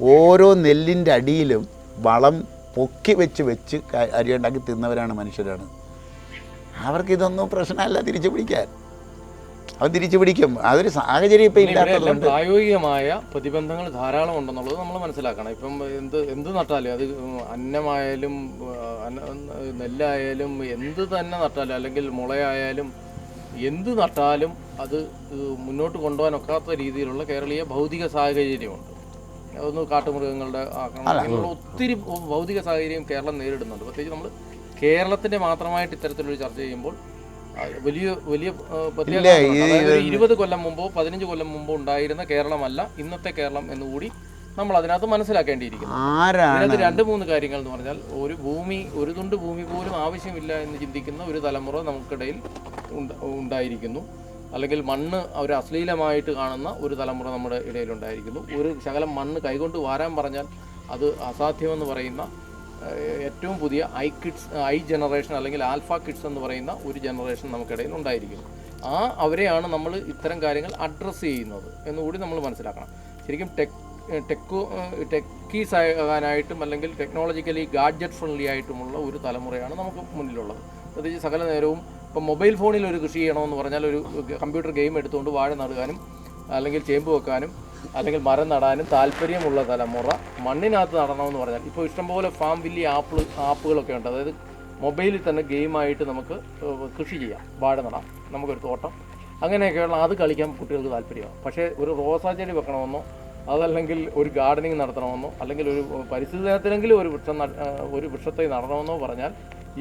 ഓരോ നെല്ലിന്റെ അടിയിലും വളം പൊക്കി വെച്ച് വെച്ച് ക- അരി ഉണ്ടാക്കി തിന്നവരാണ് മനുഷ്യരാണ്. അവർക്ക് ഇതൊന്നും പ്രശ്നമല്ല തിരിച്ചു പിടിക്കാൻ. അവൻ തിരിച്ചു പിടിക്കും. അതൊരു സാഹചര്യം ഇപ്പം ഇല്ലാത്തതുകൊണ്ട്. പ്രായോഗികമായ പ്രതിബന്ധങ്ങൾ ധാരാളം ഉണ്ടെന്നുള്ളത് നമ്മൾ മനസ്സിലാക്കണം. ഇപ്പം എന്ത് എന്ത് നട്ടാലും അത് അന്നമായാലും നെല്ലായാലും എന്ത് തന്നെ നട്ടാലും അല്ലെങ്കിൽ മുളയായാലും എന്ത് നട്ടാലും അത് മുന്നോട്ട് കൊണ്ടുപോകാൻ ഒക്കാത്ത രീതിയിലുള്ള കേരളീയ ഭൗതിക സാഹചര്യമുണ്ട്. അതൊന്ന് കാട്ടുമൃഗങ്ങളുടെ ആക്രമണം ഒത്തിരി ഭൗതിക സാഹചര്യം കേരളം നേരിടുന്നുണ്ട്. പ്രത്യേകിച്ച് നമ്മൾ കേരളത്തിന്റെ മാത്രമായിട്ട് ഇത്തരത്തിലൊരു ചർച്ച ചെയ്യുമ്പോൾ വലിയ വലിയ ഇരുപത് കൊല്ലം മുമ്പോ പതിനഞ്ച് കൊല്ലം മുമ്പോ ഉണ്ടായിരുന്ന കേരളമല്ല ഇന്നത്തെ കേരളം എന്നുകൂടി നമ്മൾ അതിനകത്ത് മനസ്സിലാക്കേണ്ടിയിരിക്കുന്നു. ആരാണ്? ഇതിനകത്ത് രണ്ട് മൂന്ന് കാര്യങ്ങൾ എന്ന് പറഞ്ഞാൽ ഒരു ഭൂമി ഒരു തുണ്ട് ഭൂമി പോലും ആവശ്യമില്ല എന്ന് ചിന്തിക്കുന്ന ഒരു തലമുറ നമുക്കിടയിൽ ഉണ്ടായിരിക്കുന്നു. അല്ലെങ്കിൽ മണ്ണ് ഒരു അശ്ലീലമായിട്ട് കാണുന്ന ഒരു തലമുറ നമ്മുടെ ഇടയിൽ ഉണ്ടായിരിക്കുന്നു ഒരു ശകലം മണ്ണ് കൈകൊണ്ട് വാരാൻ പറഞ്ഞാൽ അത് അസാധ്യമെന്ന് പറയുന്ന ഏറ്റവും പുതിയ ഐ കിഡ്സ് ഐ ജനറേഷൻ അല്ലെങ്കിൽ ആൽഫ കിഡ്സ് എന്ന് പറയുന്ന ഒരു ജനറേഷൻ നമുക്കിടയിൽ ഉണ്ടായിരിക്കും ആ അവരെയാണ് നമ്മൾ ഇത്തരം കാര്യങ്ങൾ അഡ്രസ്സ് ചെയ്യുന്നത് എന്നുകൂടി നമ്മൾ മനസ്സിലാക്കണം. ശരിക്കും ടെക് ടെക്കോ ടെക്കീസ് ആകാനായിട്ടും അല്ലെങ്കിൽ ടെക്നോളജിക്കലി ഗാഡ്ജറ്റ് ഫ്രണ്ട്ലി ആയിട്ടുമുള്ള ഒരു തലമുറയാണ് നമുക്ക് മുന്നിലുള്ളത്. പ്രത്യേകിച്ച് സകല നേരവും ഇപ്പം മൊബൈൽ ഫോണിൽ ഒരു കൃഷി ചെയ്യണമെന്ന് പറഞ്ഞാൽ ഒരു കമ്പ്യൂട്ടർ ഗെയിം എടുത്തുകൊണ്ട് വാഴ നടുകാനും അല്ലെങ്കിൽ ചേമ്പ് വെക്കാനും അല്ലെങ്കിൽ മരം നടാനും താല്പര്യമുള്ള തലമുറ മണ്ണിനകത്ത് നടണമെന്ന് പറഞ്ഞാൽ ഇപ്പോൾ ഇഷ്ടംപോലെ ഫാം വില്ലി ആപ്പിൾ ആപ്പുകളൊക്കെ ഉണ്ട്. അതായത് മൊബൈലിൽ തന്നെ ഗെയിമായിട്ട് നമുക്ക് കൃഷി ചെയ്യാം. വാഴ നടാം. നമുക്കൊരു തോട്ടം. അങ്ങനെയൊക്കെയുള്ള അത് കളിക്കാൻ കുട്ടികൾക്ക് താല്പര്യമാണ്. പക്ഷേ ഒരു റോസാ ചെടി വെക്കണമെന്നോ അതല്ലെങ്കിൽ ഒരു ഗാർഡനിങ് നടത്തണമെന്നോ അല്ലെങ്കിൽ ഒരു പരിസ്ഥിതി ദിനത്തിലെങ്കിലും ഒരു വൃക്ഷം ഒരു വൃക്ഷത്തെ നടണമെന്നോ പറഞ്ഞാൽ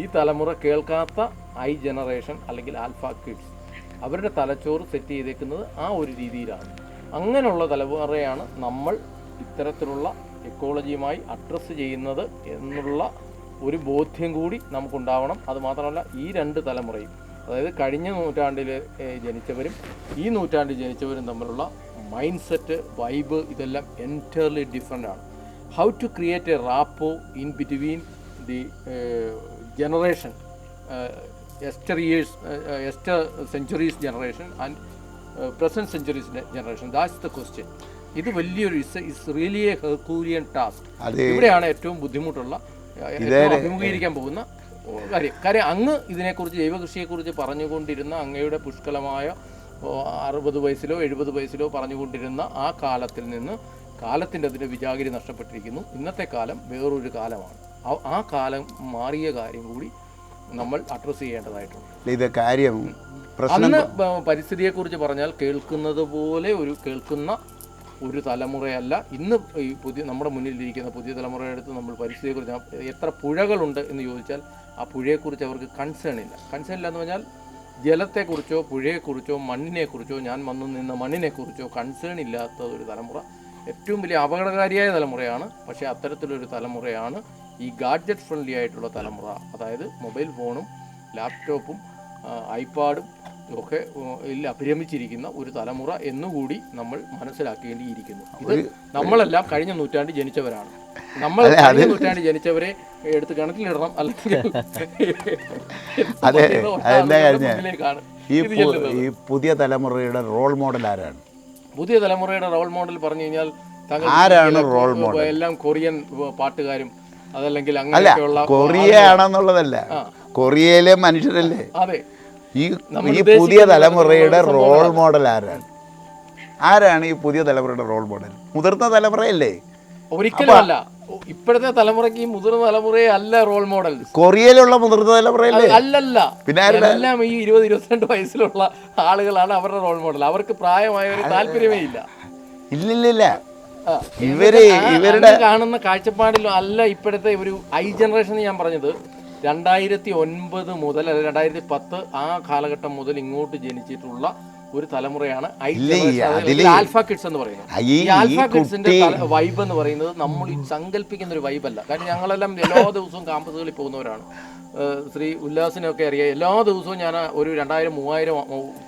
ഈ തലമുറ കേൾക്കാത്ത ഐ ജനറേഷൻ അല്ലെങ്കിൽ ആൽഫ കിഡ്സ് അവരുടെ തലച്ചോറ് സെറ്റ് ചെയ്തേക്കുന്നത് ആ ഒരു രീതിയിലാണ്. അങ്ങനെയുള്ള തലമുറയാണ് നമ്മൾ ഇത്തരത്തിലുള്ള എക്കോളജിയുമായി അഡ്രസ്സ് ചെയ്യുന്നത് എന്നുള്ള ഒരു ബോധ്യം കൂടി നമുക്കുണ്ടാവണം. അതുമാത്രമല്ല ഈ രണ്ട് തലമുറയും അതായത് കഴിഞ്ഞ നൂറ്റാണ്ടിൽ ജനിച്ചവരും ഈ നൂറ്റാണ്ടിൽ ജനിച്ചവരും തമ്മിലുള്ള മൈൻഡ് സെറ്റ് വൈബ് ഇതെല്ലാം എന്റയർലി ഡിഫറെന്റ് ആണ്. How to create a rapport in between the generation yester years yester centuries generation and present centuries generation that's the question ഇത് വലിയൊരു is is really a herculean task ഇവിടെയാണ് ഏറ്റവും ബുദ്ധിമുട്ടുള്ള അഭിമുഖീകരിക്കാൻ പോകുന്ന കാര്യം. കാര്യം അങ്ങ് ഇതിനെക്കുറിച്ച് ജൈവകൃഷിയെക്കുറിച്ച് പറഞ്ഞുകൊണ്ടിരുന്ന അങ്ങയുടെ പുഷ്കലമായ അറുപത് വയസ്സിലോ എഴുപത് വയസ്സിലോ പറഞ്ഞുകൊണ്ടിരുന്ന ആ കാലത്തിൽ നിന്ന് കാലത്തിന്റെ അതിന്റെ വിജാഗിരി നഷ്ടപ്പെട്ടിരിക്കുന്നു. ഇന്നത്തെ കാലം വേറൊരു കാലമാണ്. ആ- കാലം മാറിയ കാര്യം കൂടി നമ്മൾ അഡ്രസ്സ് ചെയ്യേണ്ടതായിട്ടുണ്ട്. ഇത് കാര്യം അന്ന് പരിസ്ഥിതിയെ കുറിച്ച് പറഞ്ഞാൽ കേൾക്കുന്നത് പോലെ ഒരു കേൾക്കുന്ന ഒരു തലമുറയല്ല. ഇന്ന് ഈ പുതിയ നമ്മുടെ മുന്നിലിരിക്കുന്ന പുതിയ തലമുറയുടെ അടുത്ത് നമ്മൾ പരിസ്ഥിതിയെക്കുറിച്ച് കുറിച്ച് എത്ര പുഴകളുണ്ട് എന്ന് ചോദിച്ചാൽ ആ പുഴയെക്കുറിച്ച് അവർക്ക് കൺസേൺ ഇല്ല. കൺസേൺ ഇല്ല എന്ന് പറഞ്ഞാൽ ജലത്തെക്കുറിച്ചോ പുഴയെക്കുറിച്ചോ മണ്ണിനെക്കുറിച്ചോ ഞാൻ വന്നു നിന്ന മണ്ണിനെക്കുറിച്ചോ കൺസേൺ ഇല്ലാത്ത ഒരു തലമുറ. ഏറ്റവും വലിയ അപകടകാരിയായ തലമുറയാണ്. പക്ഷേ അത്തരത്തിലൊരു തലമുറയാണ് ഈ ഗാഡ്ജറ്റ് ഫ്രണ്ട്ലി ആയിട്ടുള്ള തലമുറ. അതായത് മൊബൈൽ ഫോണും ലാപ്ടോപ്പും ഐപാഡും ഒക്കെ ഇല്ല അഭിരമിച്ചിരിക്കുന്ന ഒരു തലമുറ എന്നുകൂടി നമ്മൾ മനസ്സിലാക്കേണ്ടിയിരിക്കുന്നു. ഇത് നമ്മളെല്ലാം കഴിഞ്ഞ നൂറ്റാണ്ട് ജനിച്ചവരാണ്. നമ്മൾ കഴിഞ്ഞ നൂറ്റാണ്ട് ജനിച്ചവരെ എടുത്ത് കണക്കിലിടണം അല്ലെങ്കിൽ ഈ പുതിയ തലമുറയുടെ റോൾ മോഡൽ ആരാണ്? പുതിയ തലമുറയുടെ റോൾ മോഡൽ പറഞ്ഞു കഴിഞ്ഞാൽ ആരാണ് റോൾ മോഡൽ? എല്ലാം കൊറിയൻ പാട്ടുകാരും അതല്ലെങ്കിൽ അങ്ങനെയുള്ള അങ്ങനെയൊക്കെയുള്ള കൊറിയ ആണെന്നുള്ളതല്ല. കൊറിയയിലെ മനുഷ്യരല്ലേ? അതെ. ഈ ഈ പുതിയ തലമുറയുടെ റോൾ മോഡൽ ആരാണ്? ആരാണ് ഈ പുതിയ തലമുറയുടെ റോൾ മോഡൽ മുതിർന്ന തലമുറയല്ലേ? ഒരിക്കലുമല്ല ഇപ്പോഴത്തെ തലമുറയ്ക്ക് ഈ മുതിർന്ന തലമുറയെ അല്ല റോൾ മോഡൽ കൊറിയയിലുള്ള മുതിർന്ന തലമുറയല്ലേ? അല്ലല്ല. പിന്നെ? എല്ലാം ഈ ഇരുപത് ഇരുപത്തിരണ്ട് വയസ്സിലുള്ള ആളുകളാണ് അവരുടെ റോൾ മോഡൽ അവർക്ക് പ്രായമായ ഒരു താല്പര്യമേ ഇല്ല. ഇല്ലില്ലില്ല. ആ, ഇവർ ഇവരുടെ കാണുന്ന കാഴ്ചപ്പാടിലും അല്ല ഇപ്പോഴത്തെ ഒരു ഐ ജനറേഷൻ ഞാൻ പറഞ്ഞത്. രണ്ടായിരത്തി ഒൻപത് മുതൽ അല്ലെങ്കിൽ രണ്ടായിരത്തി പത്ത് ആ കാലഘട്ടം മുതൽ ഇങ്ങോട്ട് ജനിച്ചിട്ടുള്ള ഒരു തലമുറയാണ് ആൽഫ കിഡ്സ് എന്ന് പറയുന്നത്. ഈ ആൽഫ കിഡ്സിന്റെ വൈബ് എന്ന് പറയുന്നത് നമ്മൾ സങ്കല്പിക്കുന്ന ഒരു വൈബല്ല കാരണം ഞങ്ങളെല്ലാം എല്ലാ ദിവസവും ക്യാമ്പസുകളിൽ പോകുന്നവരാണ്. ശ്രീ ഉല്ലാസിനൊക്കെ അറിയാം. എല്ലാ ദിവസവും ഞാൻ ഒരു രണ്ടായിരം മൂവായിരം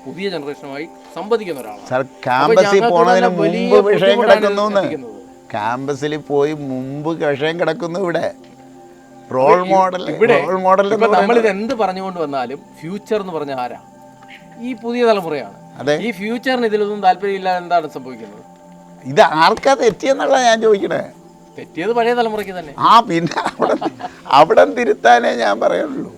പുതിയ ജനറേഷനുമായി സംവദിക്കുന്ന ഒരാളാണ് ക്യാമ്പസിൽ പോയി മുമ്പ് വിഷയം കിടക്കുന്നു ഇവിടെ. റോൾ മോഡൽ ഇവിടെ റോൾ മോഡൽ നമ്മൾ ഇത് എന്ത് പറഞ്ഞുകൊണ്ട് വന്നാലും ഫ്യൂച്ചർ എന്ന് പറഞ്ഞ ആരാ? ഈ പുതിയ തലമുറയാണ്. അതെ. ഈ ഫ്യൂച്ചറിന് ഇതിലൊന്നും താല്പര്യമില്ല എന്താണ് സംഭവിക്കുന്നത്? ഇത് ആർക്കാ തെറ്റിയെന്നുള്ള ഞാൻ ചോദിക്കണേ. തെറ്റിയത് പഴയ തലമുറയ്ക്ക് തന്നെ. ആ പിന്നെ അവിടെ അവിടെ തിരുത്താനേ ഞാൻ പറയുള്ളൂ.